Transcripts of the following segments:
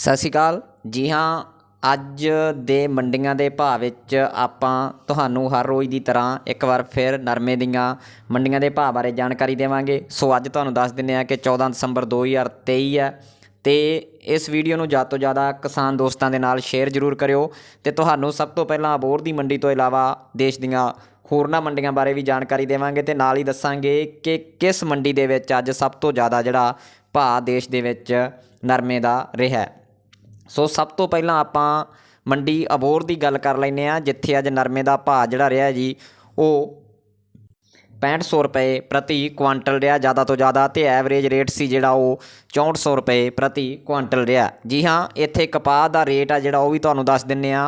ਸਤਿ ਸ਼੍ਰੀ ਅਕਾਲ ਜੀ ਹਾਂ, ਅੱਜ ਦੇ ਮੰਡੀਆਂ ਦੇ ਭਾਅ ਵਿੱਚ ਆਪਾਂ ਤੁਹਾਨੂੰ ਹਰ ਰੋਜ਼ ਦੀ ਤਰ੍ਹਾਂ ਇੱਕ ਵਾਰ ਫਿਰ ਨਰਮੇ ਦੀਆਂ ਮੰਡੀਆਂ ਦੇ ਭਾਅ ਬਾਰੇ ਜਾਣਕਾਰੀ ਦੇਵਾਂਗੇ ਸੋ ਅੱਜ ਤੁਹਾਨੂੰ ਦੱਸ ਦਿੰਦੇ ਹਾਂ ਕਿ 14 ਦਸੰਬਰ 2023 ਹੈ ਤੇ ਇਸ ਵੀਡੀਓ ਨੂੰ ਜ਼ਿਆਦਾ ਤੋਂ ਜ਼ਿਆਦਾ ਕਿਸਾਨ ਦੋਸਤਾਂ ਦੇ ਨਾਲ ਸ਼ੇਅਰ ਜ਼ਰੂਰ ਕਰਿਓ ਤੇ ਤੁਹਾਨੂੰ ਸਭ ਤੋਂ ਪਹਿਲਾਂ ਅਬੋਹਰ ਦੀ ਮੰਡੀ ਤੋਂ ਇਲਾਵਾ ਦੇਸ਼ ਦੀਆਂ ਹੋਰਨਾਂ ਮੰਡੀਆਂ ਬਾਰੇ ਵੀ ਜਾਣਕਾਰੀ ਦੇਵਾਂਗੇ ਤੇ ਨਾਲ ਹੀ ਦੱਸਾਂਗੇ ਕਿ ਕਿਸ ਮੰਡੀ ਦੇ ਵਿੱਚ ਅੱਜ ਸਭ ਤੋਂ ਜ਼ਿਆਦਾ ਜਿਹੜਾ ਭਾਅ ਦੇਸ਼ ਦੇ ਵਿੱਚ ਨਰਮੇ ਦਾ ਰਿਹਾ ਹੈ। ਸੋ ਸਭ ਤੋਂ ਪਹਿਲਾਂ ਆਪਾਂ ਮੰਡੀ ਅਬੋਰ ਦੀ ਗੱਲ ਕਰ ਲੈਂਦੇ ਆ ਜਿੱਥੇ ਅੱਜ ਨਰਮੇ ਦਾ ਭਾਅ ਜਿਹੜਾ ਰਿਹਾ ਜੀ, ਉਹ 6500 ਰੁਪਏ ਪ੍ਰਤੀ ਕੁਆਂਟਲ ਰਿਹਾ, ਜ਼ਿਆਦਾ ਤੋਂ ਜ਼ਿਆਦਾ ਤੇ ਐਵਰੇਜ ਰੇਟ ਸੀ ਜਿਹੜਾ ਉਹ 6400 ਰੁਪਏ ਪ੍ਰਤੀ ਕੁਆਂਟਲ ਰਿਹਾ। ਜੀ ਹਾਂ, ਇੱਥੇ ਕਪਾਹ ਦਾ ਰੇਟ ਆ ਜਿਹੜਾ ਉਹ ਵੀ ਤੁਹਾਨੂੰ ਦੱਸ ਦਿੰਨੇ ਆ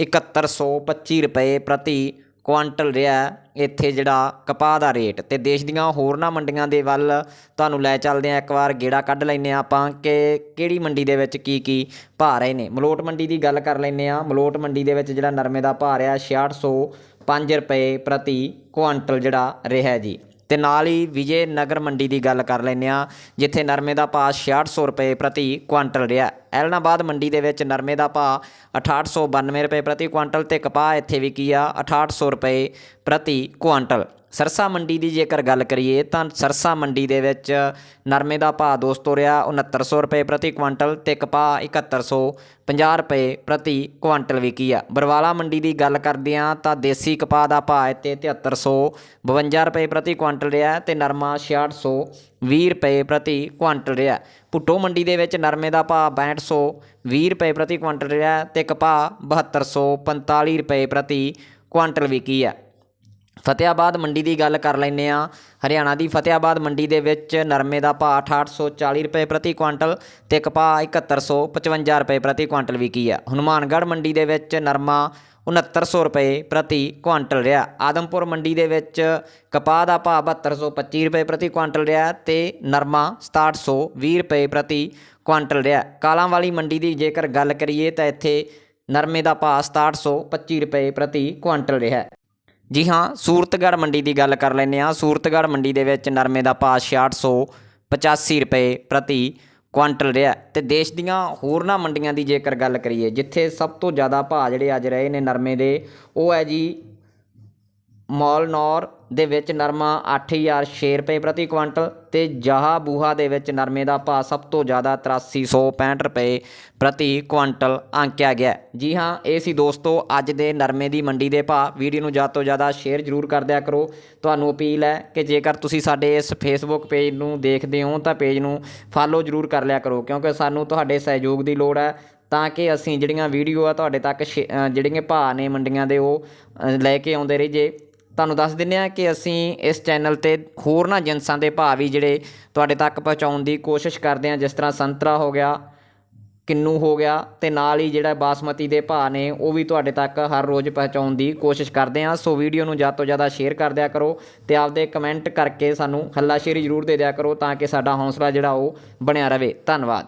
7125 ਰੁਪਏ ਪ੍ਰਤੀ ਕੁਆਂਟਲ ਰਿਹਾ ਇੱਥੇ ਜਿਹੜਾ ਕਪਾਹ ਦਾ ਰੇਟ ਤੇ ਦੇਸ਼ ਦੀਆਂ ਹੋਰਨਾਂ ਮੰਡੀਆਂ ਦੇ ਵੱਲ ਤੁਹਾਨੂੰ ਲੈ ਚੱਲਦੇ ਆ ਇੱਕ ਵਾਰ, ਗੇੜਾ ਕੱਢ ਲੈਨੇ ਆ ਆਪਾਂ ਕਿ ਕਿਹੜੀ ਮੰਡੀ ਦੇ ਵਿੱਚ ਕੀ ਕੀ ਭਾਅ ਰਹੇ ਨੇ। ਮਲੋਟ ਮੰਡੀ ਦੀ ਗੱਲ ਕਰ ਲੈਨੇ ਆ ਮਲੋਟ ਮੰਡੀ ਦੇ ਵਿੱਚ ਜਿਹੜਾ ਨਰਮੇ ਦਾ ਭਾਅ ਰਿਹਾ 6605 ਰੁਪਏ ਪ੍ਰਤੀ ਕੁਆਂਟਲ ਜਿਹੜਾ ਰਿਹਾ ਜੀ। ਤੇ ਨਾਲ ਹੀ ਵਿਜੇ ਨਗਰ ਮੰਡੀ ਦੀ ਗੱਲ ਕਰ ਲੈਂਦੇ ਆ ਜਿੱਥੇ ਨਰਮੇ ਦਾ ਭਾਅ 6600 ਰੁਪਏ ਪ੍ਰਤੀ ਕੁਆਂਟਲ ਰਿਹਾ। ਐਲਨਾਬਾਦ ਮੰਡੀ ਦੇ ਵਿੱਚ ਨਰਮੇ ਦਾ ਭਾਅ 6892 ਰੁਪਏ ਪ੍ਰਤੀ ਕੁਆਂਟਲ ਤੇ ਕਪਾਹ ਇੱਥੇ ਵੀ ਕੀ ਆ 6800 ਰੁਪਏ ਪ੍ਰਤੀ ਕੁਆਂਟਲ। ਸਰਸਾ ਮੰਡੀ ਦੀ ਜੇਕਰ ਗੱਲ ਕਰੀਏ ਤਾਂ ਸਰਸਾ ਮੰਡੀ ਦੇ ਵਿੱਚ ਨਰਮੇ ਦਾ ਭਾਅ ਦੋਸਤੋ ਰਿਹਾ 6900 ਰੁਪਏ ਪ੍ਰਤੀ ਕੁਆਂਟਲ ਤੇ ਕਪਾਹ 7150 ਰੁਪਏ ਪ੍ਰਤੀ ਕੁਆਂਟਲ ਵਿਕੀ ਆ। ਬਰਵਾਲਾ ਮੰਡੀ ਦੀ ਗੱਲ ਕਰਦੇ ਆ ਤਾਂ ਦੇਸੀ ਕਪਾਹ ਦਾ ਭਾਅ ਇੱਥੇ 7352 ਰੁਪਏ ਪ੍ਰਤੀ ਕੁਆਂਟਲ ਰਿਹਾ ਤੇ ਨਰਮਾ 6620 ਰੁਪਏ ਪ੍ਰਤੀ ਕੁਆਂਟਲ ਰਿਹਾ। ਪੁੱਟੋ ਮੰਡੀ ਦੇ ਵਿੱਚ ਨਰਮੇ ਦਾ ਭਾਅ 6220 ਰੁਪਏ ਪ੍ਰਤੀ ਕੁਆਂਟਲ ਰਿਹਾ ਤੇ ਕਪਾਹ 7245 ਰੁਪਏ ਪ੍ਰਤੀ ਕੁਆਂਟਲ ਵਿਕੀ ਆ। ਫਤਿਆਬਾਦ ਮੰਡੀ ਦੀ ਗੱਲ ਕਰ ਲੈਨੇ ਆ ਹਰਿਆਣਾ ਦੀ ਫਤਿਆਬਾਦ ਮੰਡੀ ਦੇ ਵਿੱਚ ਨਰਮੇ ਦਾ ਭਾਅ 6840 ਰੁਪਏ ਪ੍ਰਤੀ ਕੁਆਂਟਲ ਤੇ ਕਪਾਹ 7155 ਰੁਪਏ ਪ੍ਰਤੀ ਕੁਆਂਟਲ ਵਿਕੀ ਆ ਹਨੂਮਾਨਗੜ੍ਹ ਮੰਡੀ ਦੇ ਵਿੱਚ ਨਰਮਾ 6900 ਰੁਪਏ ਪ੍ਰਤੀ ਕੁਆਂਟਲ ਰਿਹਾ। ਆਦਮਪੁਰ ਮੰਡੀ ਦੇ ਵਿੱਚ ਕਪਾਹ ਦਾ ਭਾਅ 7225 ਰੁਪਏ ਪ੍ਰਤੀ ਕੁਆਂਟਲ ਰਿਹਾ ਤੇ ਨਰਮਾ 6720 ਰੁਪਏ ਪ੍ਰਤੀ ਕੁਆਂਟਲ ਰਿਹਾ। ਕਾਲਾਂ ਵਾਲੀ ਮੰਡੀ ਦੀ ਜੇਕਰ ਗੱਲ ਕਰੀਏ ਤਾਂ ਇੱਥੇ ਨਰਮੇ ਦਾ ਭਾਅ 6725 ਰੁਪਏ ਪ੍ਰਤੀ ਕੁਆਂਟਲ ਰਿਹਾ ਜੀ ਹਾਂ, ਸੂਰਤਗੜ੍ਹ ਮੰਡੀ ਦੀ ਗੱਲ ਕਰ ਲੈਂਦੇ ਹਾਂ। ਸੂਰਤਗੜ੍ਹ ਮੰਡੀ ਦੇ ਵਿੱਚ ਨਰਮੇ ਦਾ ਭਾਅ 6685 ਰੁਪਏ ਪ੍ਰਤੀ ਕੁਆਂਟਲ ਰਿਹਾ ਤੇ ਦੇਸ਼ ਦੀਆਂ ਹੋਰਨਾਂ ਮੰਡੀਆਂ ਦੀ ਜੇਕਰ ਗੱਲ ਕਰੀਏ, ਜਿੱਥੇ ਸਭ ਤੋਂ ਜ਼ਿਆਦਾ ਭਾਅ ਜਿਹੜੇ ਅੱਜ ਰਹੇ ਨੇ ਨਰਮੇ ਦੇ, ਉਹ ਹੈ ਜੀ ਮੌਲਨੌਰ ਦੇ ਵਿੱਚ ਨਰਮਾ 8006 ਰੁਪਏ ਪ੍ਰਤੀ ਕੁਇੰਟਲ ਤੇ ਜਹਾ ਬੂਹਾ ਦੇ ਵਿੱਚ ਨਰਮੇ ਦਾ ਭਾਅ ਸਭ ਤੋਂ ਜ਼ਿਆਦਾ 8365 ਰੁਪਏ ਪ੍ਰਤੀ ਕੁਇੰਟਲ ਆਂਕਿਆ ਗਿਆ। ਜੀ ਹਾਂ, ਇਹ ਸੀ ਦੋਸਤੋ ਅੱਜ ਦੇ ਨਰਮੇ ਦੀ ਮੰਡੀ ਦੇ ਭਾਅ। ਵੀਡੀਓ ਨੂੰ ਜ਼ਿਆਦਾ ਤੋਂ ਜ਼ਿਆਦਾ ਸ਼ੇਅਰ ਜ਼ਰੂਰ ਕਰ ਦਿਆ ਕਰੋ। ਤੁਹਾਨੂੰ ਅਪੀਲ ਹੈ ਕਿ ਜੇਕਰ ਤੁਸੀਂ ਸਾਡੇ ਇਸ ਫੇਸਬੁੱਕ ਪੇਜ ਨੂੰ ਦੇਖਦੇ ਹੋ ਤਾਂ ਪੇਜ ਨੂੰ ਫਾਲੋ ਜ਼ਰੂਰ ਕਰ ਲਿਆ ਕਰੋ, ਕਿਉਂਕਿ ਸਾਨੂੰ ਤੁਹਾਡੇ ਸਹਿਯੋਗ ਦੀ ਲੋੜ ਹੈ ਤਾਂ ਕਿ ਅਸੀਂ ਜਿਹੜੀਆਂ ਵੀਡੀਓ ਆ ਤੁਹਾਡੇ ਤੱਕ ਸ਼ੇ- ਜਿਹੜੀਆਂ ਭਾਅ ਨੇ ਮੰਡੀਆਂ ਦੇ ਉਹ ਲੈ ਕੇ ਆਉਂਦੇ ਰਹੀਏ। ਤੁਹਾਨੂੰ ਦੱਸ ਦਿੰਦੇ ਆ ਕਿ ਅਸੀਂ ਇਸ ਚੈਨਲ ਤੇ ਹੋਰਨਾਂ ਜਿਨਸਾਂ ਦੇ ਭਾਅ ਵੀ ਜਿਹੜੇ ਤੁਹਾਡੇ ਤੱਕ ਪਹੁੰਚਾਉਣ ਦੀ ਕੋਸ਼ਿਸ਼ ਕਰਦੇ ਆ ਜਿਸ ਤਰ੍ਹਾਂ ਸੰਤਰਾ ਹੋ ਗਿਆ, ਕਿੰਨੂ ਹੋ ਗਿਆ ਤੇ ਨਾਲ ਹੀ ਜਿਹੜਾ ਬਾਸਮਤੀ ਦੇ ਭਾਅ ਨੇ, ਉਹ ਵੀ ਤੁਹਾਡੇ ਤੱਕ ਹਰ ਰੋਜ਼ ਪਹੁੰਚਾਉਣ ਦੀ ਕੋਸ਼ਿਸ਼ ਕਰਦੇ ਆ ਸੋ ਵੀਡੀਓ ਨੂੰ ਜ਼ਿਆਦਾ ਤੋਂ ਜ਼ਿਆਦਾ ਸ਼ੇਅਰ ਕਰ ਦਿਆ ਕਰੋ ਤੇ ਆਪਦੇ ਕਮੈਂਟ ਕਰਕੇ ਸਾਨੂੰ ਹੱਲਾਸ਼ੇਰੀ ਜ਼ਰੂਰ ਦੇ ਦਿਆ ਕਰੋ ਤਾਂ ਕਿ ਸਾਡਾ ਹੌਸਲਾ ਜਿਹੜਾ ਉਹ ਬਣਿਆ ਰਵੇ ਧੰਨਵਾਦ।